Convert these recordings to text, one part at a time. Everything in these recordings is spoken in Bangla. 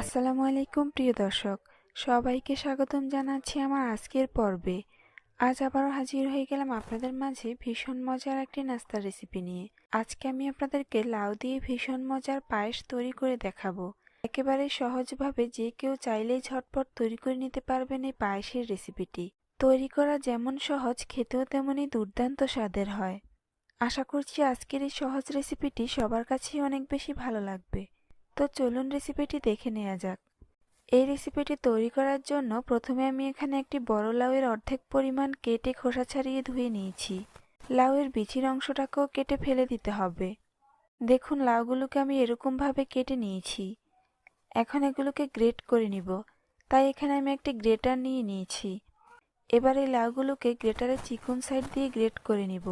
আসসালামু আলাইকুম, প্রিয় দর্শক। সবাইকে স্বাগতম জানাচ্ছি আমার আজকের পর্বে। আজ আবারও হাজির হয়ে গেলাম আপনাদের মাঝে ভীষণ মজার একটি নাস্তার রেসিপি নিয়ে। আজকে আমি আপনাদেরকে লাউ দিয়ে ভীষণ মজার পায়েস তৈরি করে দেখাবো। একেবারে সহজভাবে যে কেউ চাইলেই ঝটপট তৈরি করে নিতে পারবেন এই পায়েসের রেসিপিটি তৈরি করা যেমন সহজ, খেতেও তেমনই দুর্দান্ত স্বাদের হয়। আশা করছি আজকের এই সহজ রেসিপিটি সবার কাছেই অনেক বেশি ভালো লাগবে। তো চলুন রেসিপিটি দেখে নেওয়া যাক। এই রেসিপিটি তৈরি করার জন্য প্রথমে আমি এখানে একটি বড় লাউয়ের অর্ধেক পরিমাণ কেটে খোসা ছাড়িয়ে ধুয়ে নিয়েছি। লাউয়ের বিচির অংশটাকেও কেটে ফেলে দিতে হবে। দেখুন, লাউগুলোকে আমি এরকমভাবে কেটে নিয়েছি। এখন এগুলোকে গ্রেট করে নিব। তাই এখানে আমি একটি গ্রেটার নিয়ে নিয়েছি। এবার এই লাউগুলোকে গ্রেটারের চিকন সাইড দিয়ে গ্রেট করে নিব।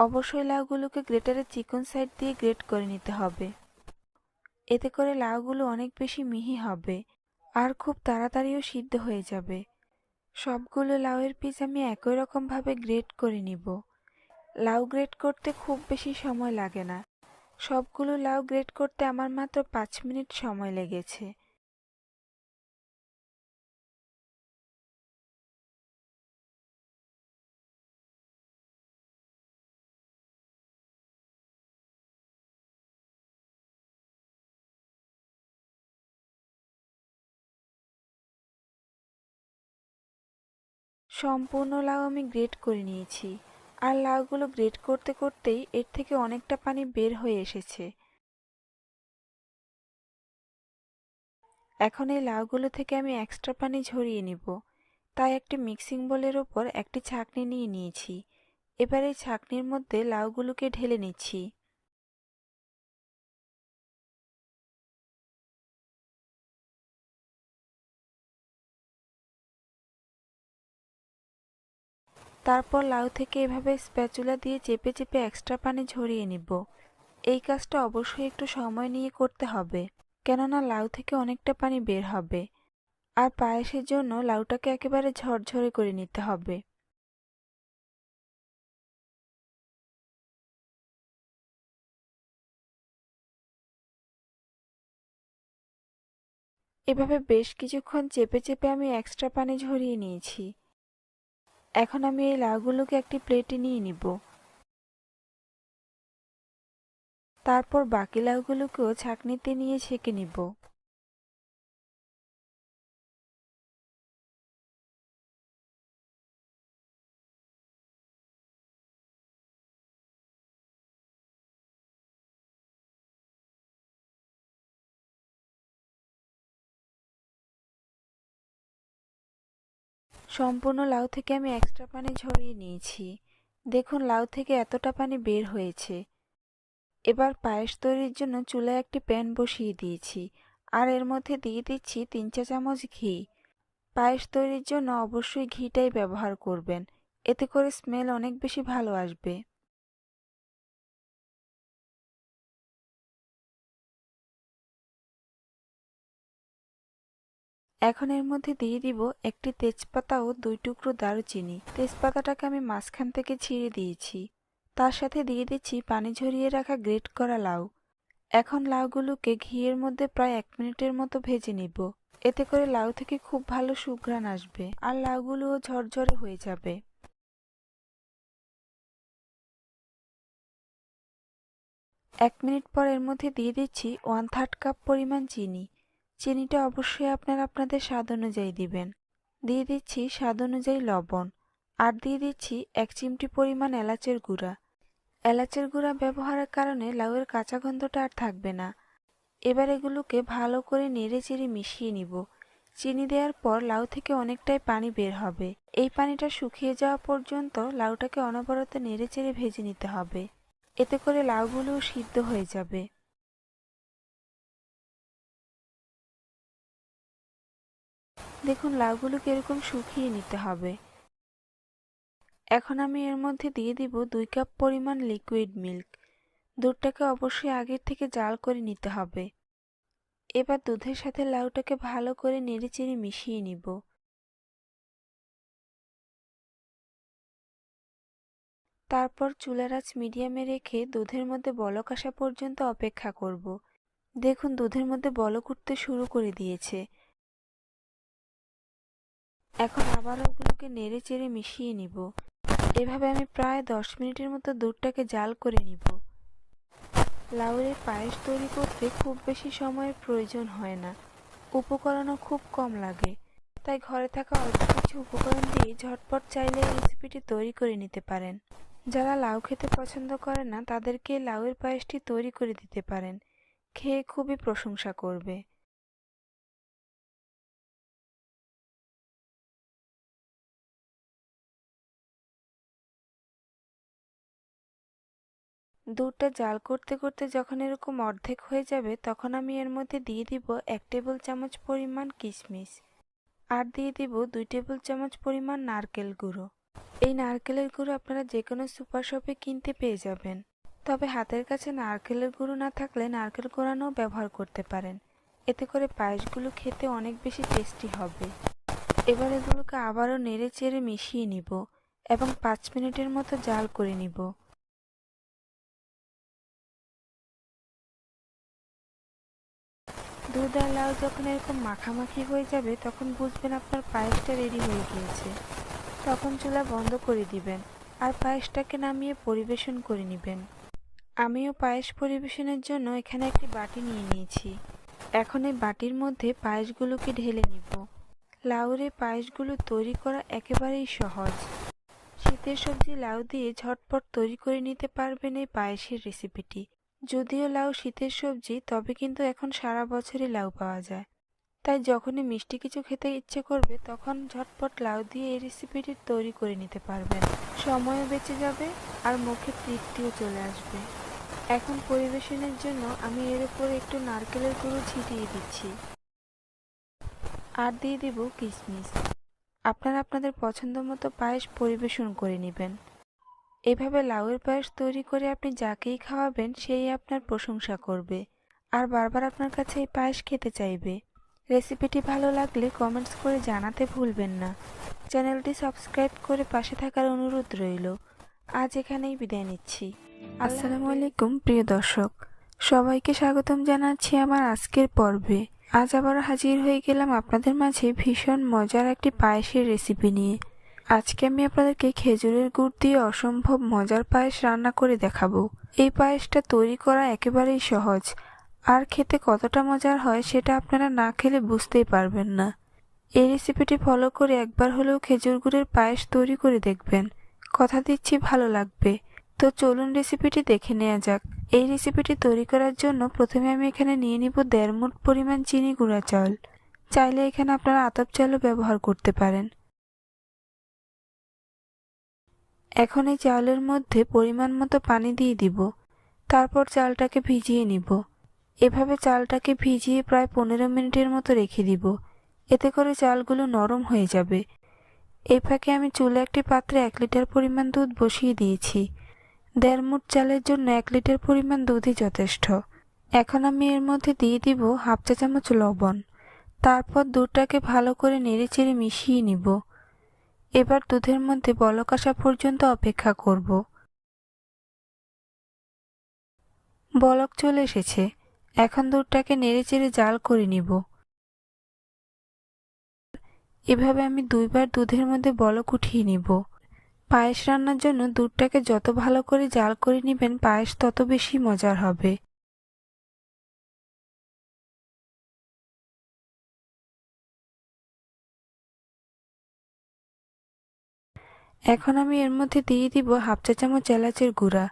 অবশ্যই লাউগুলোকে গ্রেটারের চিকন সাইড দিয়ে গ্রেট করে নিতে হবে। এতে করে লাউগুলো অনেক বেশি মিহি হবে আর খুব তাড়াতাড়িও সিদ্ধ হয়ে যাবে। সবগুলো লাউয়ের পিস আমি একই রকমভাবে গ্রেট করে নিব। লাউ গ্রেট করতে খুব বেশি সময় লাগে না। সবগুলো লাউ গ্রেট করতে আমার মাত্র পাঁচ মিনিট সময় লেগেছে। সম্পূর্ণ লাউ আমি গ্রেট করে নিয়েছি। আর লাউগুলো গ্রেট করতে করতেই এর থেকে অনেকটা পানি বের হয়ে এসেছে। এখন এই লাউগুলো থেকে আমি এক্সট্রা পানি ঝরিয়ে নিব। তাই একটি মিক্সিং বোলের ওপর একটি ছাঁকনি নিয়ে নিয়েছি। এবার এই ছাঁকনির মধ্যে লাউগুলোকে ঢেলে নিচ্ছি। তারপর লাউ থেকে এভাবে স্প্যাচুলা দিয়ে চেপে চেপে এক্সট্রা পানি ঝরিয়ে নিব। এই কাজটা অবশ্যই একটু সময় নিয়ে করতে হবে, কেননা লাউ থেকে অনেকটা পানি বের হবে। আর পায়েসের জন্য লাউটাকে একেবারে ঝরঝরে করে নিতে হবে। এভাবে বেশ কিছুক্ষণ চেপে চেপে আমি এক্সট্রা পানি ঝরিয়ে নিয়েছি। এখন আমি এই লাউগুলোকে একটি প্লেটে নিয়ে নিব। তারপর বাকি লাউগুলোকেও ছাঁকনিতে নিয়ে ছেঁকে নিব। সম্পূর্ণ লাউ থেকে আমি এক্সট্রা পানি ঝরিয়ে নিয়েছি। দেখুন, লাউ থেকে এতটা পানি বের হয়েছে। এবার পায়েস তৈরির জন্য চুলায় একটি প্যান বসিয়ে দিয়েছি আর এর মধ্যে দিয়ে দিচ্ছি তিন চা চামচ ঘি। পায়েস তৈরির জন্য অবশ্যই ঘিটাই ব্যবহার করবেন। এতে করে স্মেল অনেক বেশি ভালো আসবে। এখন এর মধ্যে দিয়ে দিব একটি তেজপাতা ও দুই টুকরো দারুচিনি। তেজপাতাটাকে আমি মাঝখান থেকে ছিঁড়ে দিয়েছি। তার সাথে দিয়ে দিচ্ছি পানি ঝরিয়ে রাখা গ্রেট করা লাউ। এখন লাউগুলোকে ঘিয়ের মধ্যে প্রায় এক মিনিটের মতো ভেজে নিব। এতে করে লাউ থেকে খুব ভালো সুঘ্রাণ আসবে আর লাউগুলোও ঝরঝরে হয়ে যাবে। এক মিনিট পর এর মধ্যে দিয়ে দিচ্ছি ওয়ান থার্ড কাপ পরিমাণ চিনি। চিনিটা অবশ্যই আপনারা আপনাদের স্বাদ অনুযায়ী দিবেন। দিয়ে দিচ্ছি স্বাদ অনুযায়ী লবণ। আর দিয়ে দিচ্ছি এক চিমটি পরিমাণ এলাচের গুঁড়া। এলাচের গুঁড়া ব্যবহারের কারণে লাউয়ের কাঁচা গন্ধটা আর থাকবে না। এবার এগুলোকে ভালো করে নেড়ে চেড়ে মিশিয়ে নিব। চিনি দেওয়ার পর লাউ থেকে অনেকটাই পানি বের হবে। এই পানিটা শুকিয়ে যাওয়া পর্যন্ত লাউটাকে অনবরত নেড়ে চেড়ে ভেজে নিতে হবে। এতে করে লাউগুলোও সিদ্ধ হয়ে যাবে। দেখুন লাউগুলোকে এরকম শুকিয়ে নিতে হবে। এখন আমি এর মধ্যে দিয়ে দিব দুই কাপ পরিমাণ লিকুইড মিল্ক দুধটাকে অবশ্যই আগের থেকে জাল করে নিতে হবে। এবার দুধের সাথে লাউটাকে ভালো করে নেড়েচেড়ে মিশিয়ে নিব। তারপর চুলার আঁচ মিডিয়ামে রেখে দুধের মধ্যে বলক আসা পর্যন্ত অপেক্ষা করব। দেখুন, দুধের মধ্যে বলক উঠতে শুরু করে দিয়েছে। এখন আবার ওগুলোকে নেড়ে চেড়ে মিশিয়ে নিব। এভাবে আমি প্রায় দশ মিনিটের মতো দুধটাকে জাল করে নিব। লাউয়ের পায়েস তৈরি করতে খুব বেশি সময়ের প্রয়োজন হয় না। উপকরণও খুব কম লাগে। তাই ঘরে থাকা অল্প কিছু উপকরণ দিয়ে ঝটপট চাইলে এই রেসিপিটি তৈরি করে নিতে পারেন। যারা লাউ খেতে পছন্দ করে না, তাদেরকে লাউয়ের পায়েসটি তৈরি করে দিতে পারেন। খেয়ে খুবই প্রশংসা করবে। দুধটা জাল করতে করতে যখন এরকম অর্ধেক হয়ে যাবে, তখন আমি এর মধ্যে দিয়ে দিব এক টেবিল চামচ পরিমাণ কিশমিশ আর দিয়ে দিব দুই টেবিল চামচ পরিমাণ নারকেল গুঁড়ো। এই নারকেলের গুঁড়ো আপনারা যে কোনো সুপার শপে কিনতে পেয়ে যাবেন। তবে হাতের কাছে নারকেলের গুঁড়ো না থাকলে নারকেল কোরানো ব্যবহার করতে পারেন। এতে করে পায়েসগুলো খেতে অনেক বেশি টেস্টি হবে। এবার এগুলোকে আবারও নেড়ে চেড়ে মিশিয়ে নিব এবং পাঁচ মিনিটের মতো জাল করে নিব। দুধ লাউ যখন এরকম মাখামাখি হয়ে যাবে, তখন বুঝবেন আপনার পায়েসটা রেডি হয়ে গিয়েছে। তখন চুলা বন্ধ করে দিবেন আর পায়েসটাকে নামিয়ে পরিবেশন করে নেবেন। আমিও পায়েস পরিবেশনের জন্য এখানে একটি বাটি নিয়ে নিয়েছি। এখন এই বাটির মধ্যে পায়েসগুলোকে ঢেলে নিব। লাউর পায়েসগুলো তৈরি করা একেবারেই সহজ। শীতের সবজি লাউ দিয়ে ঝটপট তৈরি করে নিতে পারবেন এই পায়েসের রেসিপিটি যদিও লাউ শীতের সবজি, তবে কিন্তু এখন সারা বছরই লাউ পাওয়া যায়। তাই যখনই মিষ্টি কিছু খেতে ইচ্ছে করবে, তখন ঝটপট লাউ দিয়ে এই রেসিপিটি তৈরি করে নিতে পারবেন। সময়ও বেঁচে যাবে আর মুখে তৃপ্তিও চলে আসবে। এখন পরিবেশনের জন্য আমি এর উপরে একটু নারকেলের গুঁড়ো ছিটিয়ে দিচ্ছি। আর দিয়ে দিব কিশমিশ আপনারা আপনাদের পছন্দ মতো পায়েস পরিবেশন করে নেবেন। এভাবে লাউয়ের পায়েস তৈরি করে আপনি যাকেই খাওয়াবেন সেই আপনার প্রশংসা করবে। আর বারবার আপনার কাছে এই পায়েস খেতে চাইবে। রেসিপিটি ভালো লাগলে কমেন্টস করে জানাতে ভুলবেন না। চ্যানেলটি সাবস্ক্রাইব করে পাশে থাকার অনুরোধ রইল। আজ এখানেই বিদায় নিচ্ছি। আসসালামু আলাইকুম প্রিয় দর্শক। সবাইকে স্বাগতম জানাচ্ছি আমার আজকের পর্বে। আজ আবার হাজির হয়ে গেলাম আপনাদের মাঝে ভীষণ মজার একটি পায়েসের রেসিপি নিয়ে। আজকে আমি আপনাদেরকে খেজুরের গুড় দিয়ে অসম্ভব মজার পায়েস রান্না করে দেখাবো। এই পায়েসটা তৈরি করা একেবারেই সহজ। আর খেতে কতটা মজার হয় সেটা আপনারা না খেলে বুঝতেই পারবেন না। এই রেসিপিটি ফলো করে একবার হলেও খেজুর গুড়ের পায়েস তৈরি করে দেখবেন। কথা দিচ্ছি, ভালো লাগবে। তো চলুন রেসিপিটি দেখে নেওয়া যাক। এই রেসিপিটি তৈরি করার জন্য প্রথমে আমি এখানে নিয়ে নিব দেড় মুঠ পরিমাণ চিনি গুঁড়া চাল। চাইলে এখানে আপনারা আতপ চালও ব্যবহার করতে পারেন। এখন এই চাউলের মধ্যে পরিমাণ মতো পানি দিয়ে দিব। তারপর চালটাকে ভিজিয়ে নিব। এভাবে চালটাকে ভিজিয়ে প্রায় পনেরো মিনিটের মতো রেখে দিব। এতে করে চালগুলো নরম হয়ে যাবে। এই ফাঁকে আমি চুলে একটি পাত্রে এক লিটার পরিমাণ দুধ বসিয়ে দিয়েছি। দেড় মুঠ চালের জন্য এক লিটার পরিমাণ দুধই যথেষ্ট। এখন আমি এর মধ্যে দিয়ে দিব হাফ চা চামচ লবণ। তারপর দুধটাকে ভালো করে নেড়ে চেড়ে মিশিয়ে নিব। এবার দুধের মধ্যে বলক আসা পর্যন্ত অপেক্ষা করব। বলক চলে এসেছে। এখন দুধটাকে নেড়ে চেড়ে জাল করে নিব। এভাবে আমি দুইবার দুধের মধ্যে বলক উঠিয়ে নিব। পায়েস রান্নার জন্য দুধটাকে যত ভালো করে জাল করে নেবেন, পায়েস তত বেশি মজার হবে। এখন আমি এর মধ্যে দিয়ে দিব হাফ চা চামচ এলাচের গুঁড়া।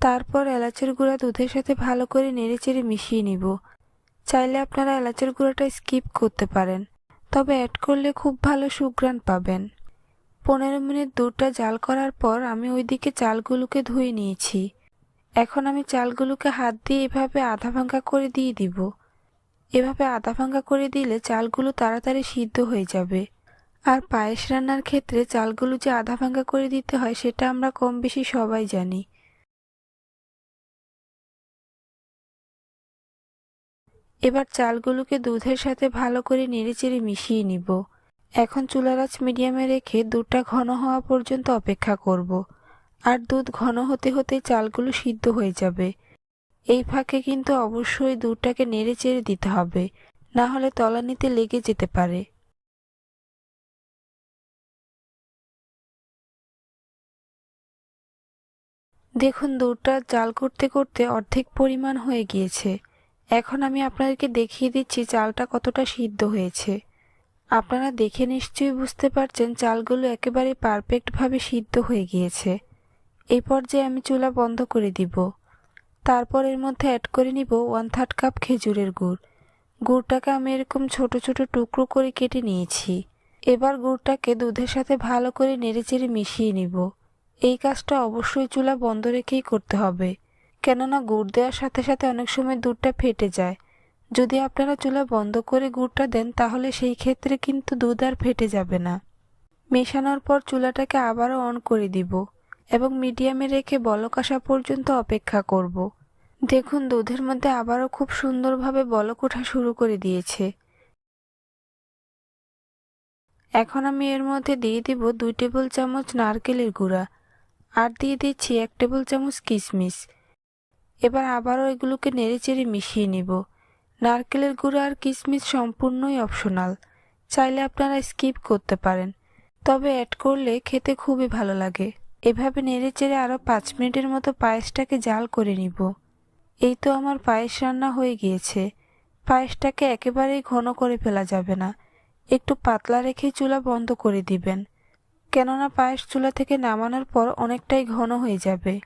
তারপর এলাচের গুঁড়া দুধের সাথে ভালো করে নেড়েচেড়ে মিশিয়ে নিব। চাইলে আপনারা এলাচের গুঁড়াটা স্কিপ করতে পারেন, তবে অ্যাড করলে খুব ভালো সুঘ্রাণ পাবেন। পনেরো মিনিট দুধটা জাল করার পর আমি ওইদিকে চালগুলোকে ধুয়ে নিয়েছি। এখন আমি চালগুলোকে হাত দিয়ে এভাবে আধা ভাঙ্গা করে দিয়ে দিব। এভাবে আধা ভাঙ্গা করে দিলে চালগুলো তাড়াতাড়ি সিদ্ধ হয়ে যাবে। আর পায়েস রান্নার ক্ষেত্রে চালগুলো যে আধা ভাঙ্গা করে দিতে হয়, সেটা আমরা কম বেশি সবাই জানি। এবার চালগুলোকে দুধের সাথে ভালো করে নেড়েচেড়ে মিশিয়ে নিব। এখন চুলার আঁচ মিডিয়ামে রেখে দুধটা ঘন হওয়া পর্যন্ত অপেক্ষা করব। আর দুধ ঘন হতে হতে চালগুলো সিদ্ধ হয়ে যাবে। এই ফাঁকে কিন্তু অবশ্যই দুধটাকে নেড়ে চেড়ে দিতে হবে, না হলে তলানিতে লেগে যেতে পারে। দেখুন, দুধটা জাল করতে করতে অর্ধেক পরিমাণ হয়ে গিয়েছে। এখন আমি আপনাদেরকে দেখিয়ে দিচ্ছি চালটা কতটা সিদ্ধ হয়েছে। আপনারা দেখে নিশ্চয়ই বুঝতে পারছেন চালগুলো একেবারে পারফেক্টভাবে সিদ্ধ হয়ে গিয়েছে। এই পর্যায়ে আমি চুলা বন্ধ করে দিব। তারপর এর মধ্যে অ্যাড করে নিব ওয়ান থার্ড কাপ খেজুরের গুড়। গুড়টাকে আমি এরকম ছোট ছোট টুকরো করে কেটে নিয়েছি। এবার গুড়টাকে দুধের সাথে ভালো করে নেড়েচেড়ে মিশিয়ে নিব। এই কাজটা অবশ্যই চুলা বন্ধ রেখেই করতে হবে। কেননা গুড় দেওয়ার সাথে সাথে অনেক সময় দুধটা ফেটে যায়। যদি আপনারা চুলা বন্ধ করে গুড়টা দেন, তাহলে সেই ক্ষেত্রে কিন্তু দুধ আর ফেটে যাবে না। মেশানোর পর চুলাটাকে আবারও অন করে দিব এবং মিডিয়ামে রেখে বলক আসা পর্যন্ত অপেক্ষা করব। দেখুন, দুধের মধ্যে আবারও খুব সুন্দরভাবে বলক ওঠা শুরু করে দিয়েছে। এখন আমি এর মধ্যে দিয়ে দিব দুই টেবিল চামচ নারকেলের গুঁড়া। আর দিয়ে দিচ্ছি এক টেবিল চামচ কিশমিশ এবার আবারও এগুলোকে নেড়েচেড়ে মিশিয়ে নিব। নারকেলের গুঁড়ো আর কিশমিশ সম্পূর্ণই অপশনাল চাইলে আপনারা স্কিপ করতে পারেন। তবে অ্যাড করলে খেতে খুবই ভালো লাগে। এভাবে নেড়েচেড়ে আরও পাঁচ মিনিটের মতো পায়েসটাকে জাল করে নিব। এই তো আমার পায়েস রান্না হয়ে গিয়েছে। পায়েসটাকে একেবারেই ঘন করে ফেলা যাবে না। একটু পাতলা রেখে চুলা বন্ধ করে দিবেন। কেননা পায়েস চুলা থেকে নামানোর পর অনেকটাই ঘন হয়ে যাবে।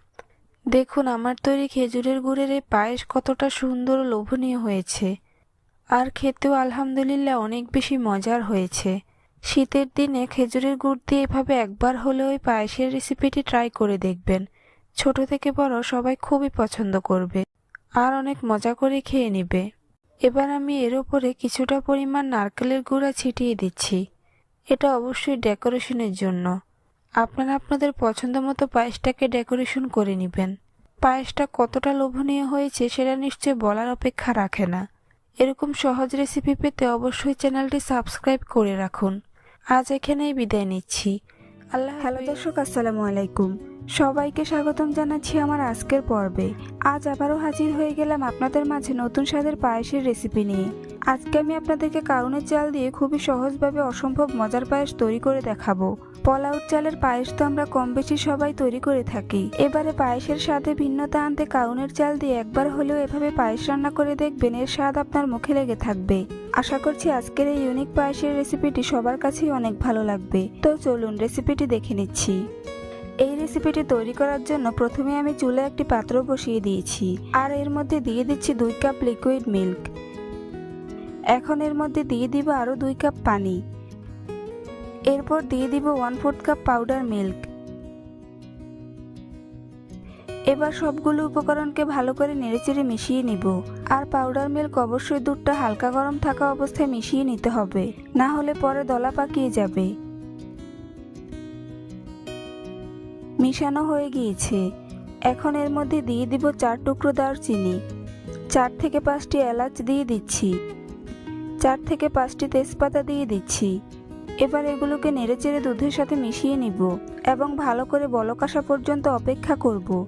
দেখুন, আমার তৈরি খেজুরের গুড়ের এই পায়েস কতটা সুন্দর লোভনীয় হয়েছে। আর খেতেও আলহামদুলিল্লাহ অনেক বেশি মজার হয়েছে। শীতের দিনে খেজুরের গুড় দিয়ে এভাবে একবার হলেও ওই পায়েসের রেসিপিটি ট্রাই করে দেখবেন। ছোট থেকে বড় সবাই খুবই পছন্দ করবে আর অনেক মজা করে খেয়ে নিবে। এবার আমি এর ওপরে কিছুটা পরিমাণ নারকেলের গুঁড়া ছিটিয়ে দিচ্ছি। এটা অবশ্যই ডেকোরেশনের জন্য। আপনারা আপনাদের পছন্দ মতো পায়েসটাকে ডেকোরেশন করে নেবেন। পায়েসটা কতটা লোভনীয় হয়েছে সেটা নিশ্চয় বলার অপেক্ষা রাখে না। এরকম সহজ রেসিপি পেতে অবশ্যই চ্যানেলটি সাবস্ক্রাইব করে রাখুন। আজ এখানেই বিদায় নিচ্ছি। আল্লাহ হ্যালো দর্শক আসসালামু আলাইকুম। সবাইকে স্বাগতম জানাচ্ছি আমার আজকের পর্বে। আজ আবারও হাজির হয়ে গেলাম আপনাদের মাঝে নতুন স্বাদের পায়েসের রেসিপি নিয়ে। আজকে আমি আপনাদেরকে কাউনের চাল দিয়ে খুবই সহজভাবে অসম্ভব মজার পায়েস তৈরি করে দেখাবো। পলাউট চালের পায়েস তো আমরা কম বেশি সবাই তৈরি করে থাকি। এবারে পায়েসের স্বাদে ভিন্নতা আনতে কাউনের চাল দিয়ে একবার হলেও এভাবে পায়েস রান্না করে দেখবেন এর স্বাদ আপনার মুখে লেগে থাকবে। আশা করছি আজকের এই ইউনিক পায়েসের রেসিপিটি সবার কাছেই অনেক ভালো লাগবে। তো চলুন রেসিপিটি দেখে নিচ্ছি। এই রেসিপিটি তৈরি করার জন্য প্রথমে আমি চুলে একটি পাত্র বসিয়ে দিয়েছি। আর এর মধ্যে দিয়ে দিচ্ছি দুই কাপ লিকুইড মিল্ক এখন এর মধ্যে দিয়ে দিব আরও দুই কাপ পানি। এরপর দিয়ে দিব one fourth cup powder milk এবার সবগুলো উপকরণকে ভালো করে নেড়েচেড়ে মিশিয়ে নিব। আর পাউডার মিল্ক অবশ্যই দুধটা হালকা গরম থাকা অবস্থায় মিশিয়ে নিতে হবে, না হলে পরে দলা পাকিয়ে যাবে। মিশানো হয়ে গিয়েছে। এখন এর মধ্যে দিয়ে দিব চার টুকরো দারচিনি। চার থেকে পাঁচটি এলাচ দিয়ে দিচ্ছি। চার থেকে পাঁচটি তেজপাতা দিয়ে দিচ্ছি। এবার এগুলোকে নেড়েচেড়ে দুধের সাথে মিশিয়ে নিব এবং ভালো করে বলক আসা পর্যন্ত অপেক্ষা করব।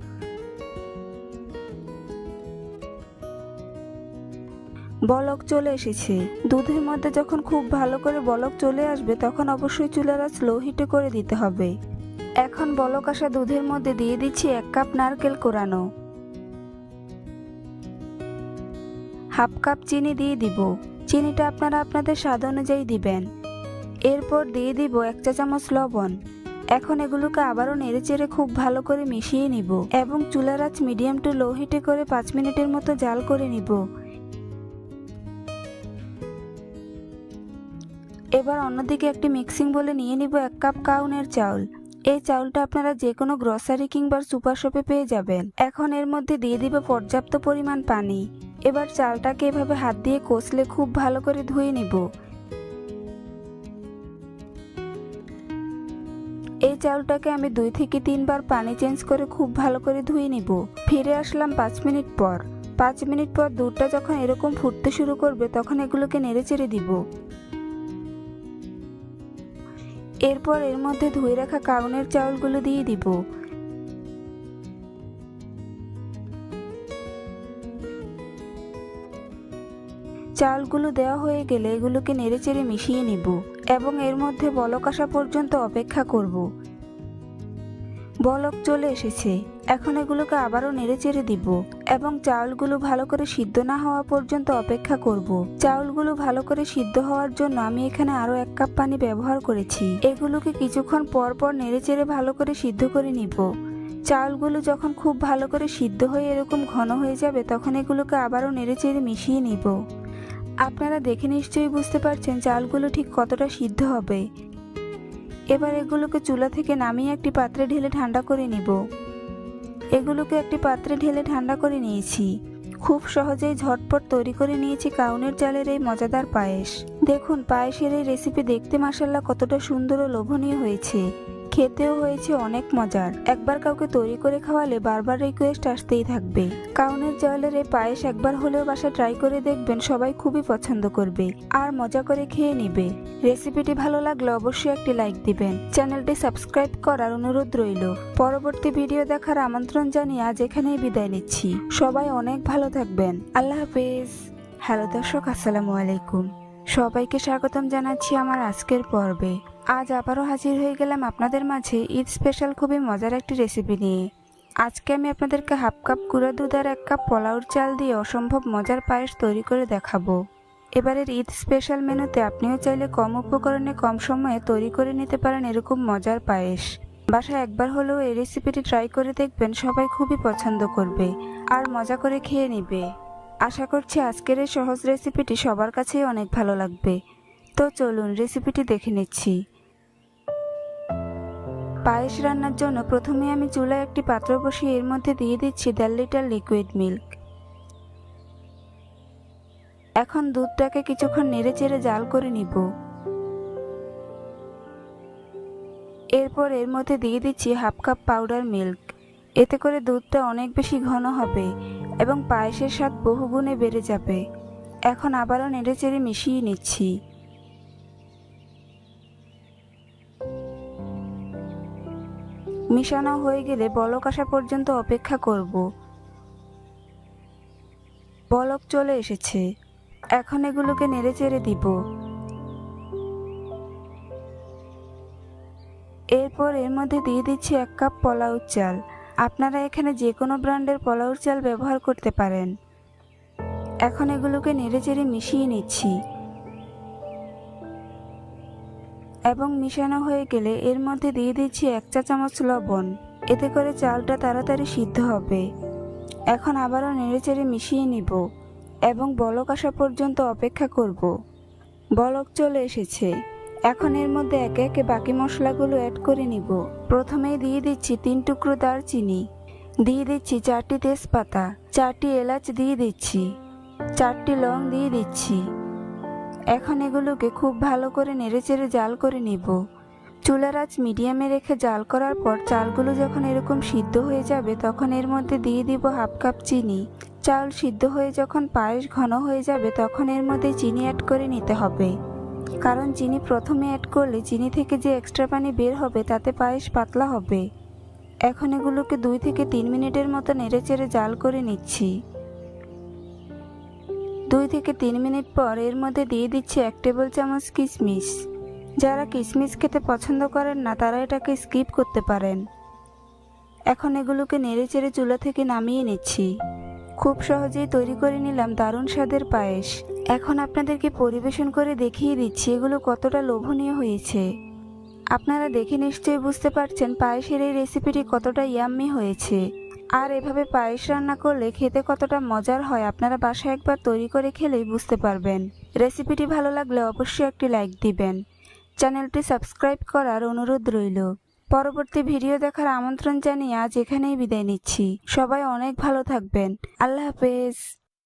বলক চলে এসেছে। দুধের মধ্যে যখন খুব ভালো করে বলক চলে আসবে, তখন অবশ্যই চুলার আঁচ লো হিটে করে দিতে হবে। এখন বলক আসা দুধের মধ্যে দিয়ে দিচ্ছি এক কাপ নারকেল কোরানো। হাফ কাপ চিনি দিয়ে দিব। চিনিটা আপনারা আপনাদের স্বাদ অনুযায়ী দিবেন। এরপর দিয়ে দিব এক চা চামচ লবণ। এখন এগুলোকে আবারও নেড়েচেড়ে খুব ভালো করে মিশিয়ে নিব এবং চুলার আঁচ মিডিয়াম টু লো হিটে করে পাঁচ মিনিটের মতো জাল করে নিব। এবার অন্যদিকে একটি মিক্সিং বলে নিয়ে নিব এক কাপ কাউনের চাউল। এই চাউলটা আপনারা যে কোনো গ্রসারি কিংবা সুপার শপে পেয়ে যাবেন। এখন এর মধ্যে দিয়ে দিব পর্যাপ্ত পরিমাণ পানি। এবার চালটাকে এভাবে হাত দিয়ে কষলে খুব ভালো করে ধুয়ে নিব। এই চাউলটাকে আমি দুই থেকে তিনবার পানি চেঞ্জ করে খুব ভালো করে ধুয়ে নিব। ফিরে আসলাম পাঁচ মিনিট পর। পাঁচ মিনিট পর দুধটা যখন এরকম ফুটতে শুরু করবে, তখন এগুলোকে নেড়ে চেড়ে দিব। এরপর এর মধ্যে ধুয়ে রাখা কাউনের চাউলগুলো দিয়ে দিব। চালগুলো দেওয়া হয়ে গেলে এগুলোকে নেড়েচেড়ে মিশিয়ে নিব এবং এর মধ্যে বলক আসা পর্যন্ত অপেক্ষা করব। বলক চলে এসেছে। এখন এগুলোকে আবারও নেড়েচেড়ে দিব এবং চাউলগুলো ভালো করে সিদ্ধ না হওয়া পর্যন্ত অপেক্ষা করব। চাউলগুলো ভালো করে সিদ্ধ হওয়ার জন্য আমি এখানে আরও এক কাপ পানি ব্যবহার করেছি। এগুলোকে কিছুক্ষণ পর পর নেড়েচেড়ে ভালো করে সিদ্ধ করে নিব। চাউলগুলো যখন খুব ভালো করে সিদ্ধ হয়ে এরকম ঘন হয়ে যাবে, তখন এগুলোকে আবারও নেড়েচেড়ে মিশিয়ে নিব। আপনারা দেখে নিশ্চয়ই বুঝতে পারছেন চালগুলো ঠিক কতটা সিদ্ধ হবে। এবার এগুলোকে চুলা থেকে নামিয়ে একটি পাত্রে ঢেলে ঠান্ডা করে নিব। এগুলোকে একটি পাত্রে ঢেলে ঠান্ডা করে নিয়েছি। খুব সহজেই ঝটপট তৈরি করে নিয়েছি কাউনের চালের এই মজাদার পায়েস। দেখুন, পায়েসের এই রেসিপি দেখতে মাসাল্লাহ কতটা সুন্দর ও লোভনীয় হয়েছে। খেতেও হয়েছে অনেক মজার। একবার কাউকে তৈরি করে খাওয়ালে বারবার রিকোয়েস্ট আসতেই থাকবে। কাউনের চাউলের এই পায়েস একবার হলেও বাসা ট্রাই করে দেখবেন সবাই খুবই পছন্দ করবে আর মজা করে খেয়ে নিবে। রেসিপিটি ভালো লাগলে অবশ্যই একটি লাইক দিবেন। চ্যানেলটি সাবস্ক্রাইব করার অনুরোধ রইল। পরবর্তী ভিডিও দেখার আমন্ত্রণ জানিয়ে আজ এখানেই বিদায় নিচ্ছি। সবাই অনেক ভালো থাকবেন। আল্লাহ হাফেজ। হ্যালো দর্শক, আসসালামু আলাইকুম। সবাইকে স্বাগতম জানাচ্ছি আমার আজকের পর্বে। আজ আবারও হাজির হয়ে গেলাম আপনাদের মাঝে ঈদ স্পেশাল খুবই মজার একটি রেসিপি নিয়ে। আজকে আমি আপনাদেরকে হাফ কাপ গুঁড়া দুধ আর এক কাপ পোলাওর চাল দিয়ে অসম্ভব মজার পায়েস তৈরি করে দেখাবো। এবারের ঈদ স্পেশাল মেনুতে আপনিও চাইলে কম উপকরণে কম সময়ে তৈরি করে নিতে পারেন এরকম মজার পায়েস। বাসায় একবার হলেও এই রেসিপিটি ট্রাই করে দেখবেন, সবাই খুবই পছন্দ করবে আর মজা করে খেয়ে নিবে। আশা করছি আজকের এই সহজ রেসিপিটি সবার কাছেই অনেক ভালো লাগবে। তো চলুন রেসিপিটি দেখে নিচ্ছি। পায়েস রান্নার জন্য প্রথমে আমি চুলায় একটি পাত্র বসিয়ে এর মধ্যে দিয়ে দিচ্ছি দেড় লিটার লিকুইড মিল্ক এখন দুধটাকে কিছুক্ষণ নেড়ে চেড়ে জাল করে নিব। এরপর এর মধ্যে দিয়ে দিচ্ছি হাফ কাপ পাউডার মিল্ক এতে করে দুধটা অনেক বেশি ঘন হবে এবং পায়েসের স্বাদ বহুগুণে বেড়ে যাবে। এখন আবারও নেড়ে চেড়ে মিশিয়ে নিচ্ছি। মিশানো হয়ে গেলে বলক আসা পর্যন্ত অপেক্ষা করব। বলক চলে এসেছে। এখন এগুলোকে নেড়ে চেড়ে দিব। এরপর এর মধ্যে দিয়ে দিচ্ছি এক কাপ পোলাও চাল। আপনারা এখানে যে কোনো ব্র্যান্ডের পোলাওর চাল ব্যবহার করতে পারেন। এখন এগুলোকে নেড়ে চেড়ে মিশিয়ে নিচ্ছি। এবং মিশানো হয়ে গেলে এর মধ্যে দিয়ে দিচ্ছি এক চা চামচ লবণ। এতে করে চালটা তাড়াতাড়ি সিদ্ধ হবে। এখন আবারও নেড়েচেড়ে মিশিয়ে নিব এবং বলক আসা পর্যন্ত অপেক্ষা করব। বলক চলে এসেছে। এখন এর মধ্যে একে একে বাকি মশলাগুলো অ্যাড করে নিব। প্রথমেই দিয়ে দিচ্ছি তিন টুকরো দারচিনি। দিয়ে দিচ্ছি চারটি তেজপাতা। চারটি এলাচ দিয়ে দিচ্ছি। চারটি লং দিয়ে দিচ্ছি। এখন এগুলোকে খুব ভালো করে নেড়েচেড়ে জাল করে নিব। চুলার আঁচ মিডিয়ামে রেখে জাল করার পর চালগুলো যখন এরকম সিদ্ধ হয়ে যাবে, তখন এর মধ্যে দিয়ে দিব হাফ কাপ চিনি। চাল সিদ্ধ হয়ে যখন পায়েস ঘন হয়ে যাবে, তখন এর মধ্যে চিনি অ্যাড করে নিতে হবে। কারণ চিনি প্রথমে অ্যাড করলে চিনি থেকে যে এক্সট্রা পানি বের হবে, তাতে পায়েস পাতলা হবে। এখন এগুলোকে দুই থেকে তিন মিনিটের মতো নেড়েচেড়ে জাল করে নিচ্ছি। দুই থেকে তিন মিনিট পর এর মধ্যে দিয়ে দিচ্ছি এক টেবিল চামচ কিশমিশ যারা কিশমিশ খেতে পছন্দ করেন না, তারা এটাকে স্কিপ করতে পারেন। এখন এগুলোকে নেড়ে চেড়ে চুলা থেকে নামিয়ে নিচ্ছি। খুব সহজেই তৈরি করে নিলাম দারুণ স্বাদের পায়েস। এখন আপনাদেরকে পরিবেশন করে দেখিয়ে দিচ্ছি এগুলো কতটা লোভনীয় হয়েছে। আপনারা দেখে নিশ্চয়ই বুঝতে পারছেন পায়েসের এই রেসিপিটি কতটা ইয়াম্মি হয়েছে। আর এভাবে পায়েস রান্না করলে খেতে কতটা মজার হয় আপনারা বাসায় একবার তৈরি করে খেলেই বুঝতে পারবেন। রেসিপিটি ভালো লাগলে অবশ্যই একটি লাইক দিবেন। চ্যানেলটি সাবস্ক্রাইব করার অনুরোধ রইল। পরবর্তী ভিডিও দেখার আমন্ত্রণ জানিয়ে আজ এখানেই বিদায় নিচ্ছি। সবাই অনেক ভালো থাকবেন। আল্লাহ হাফেজ।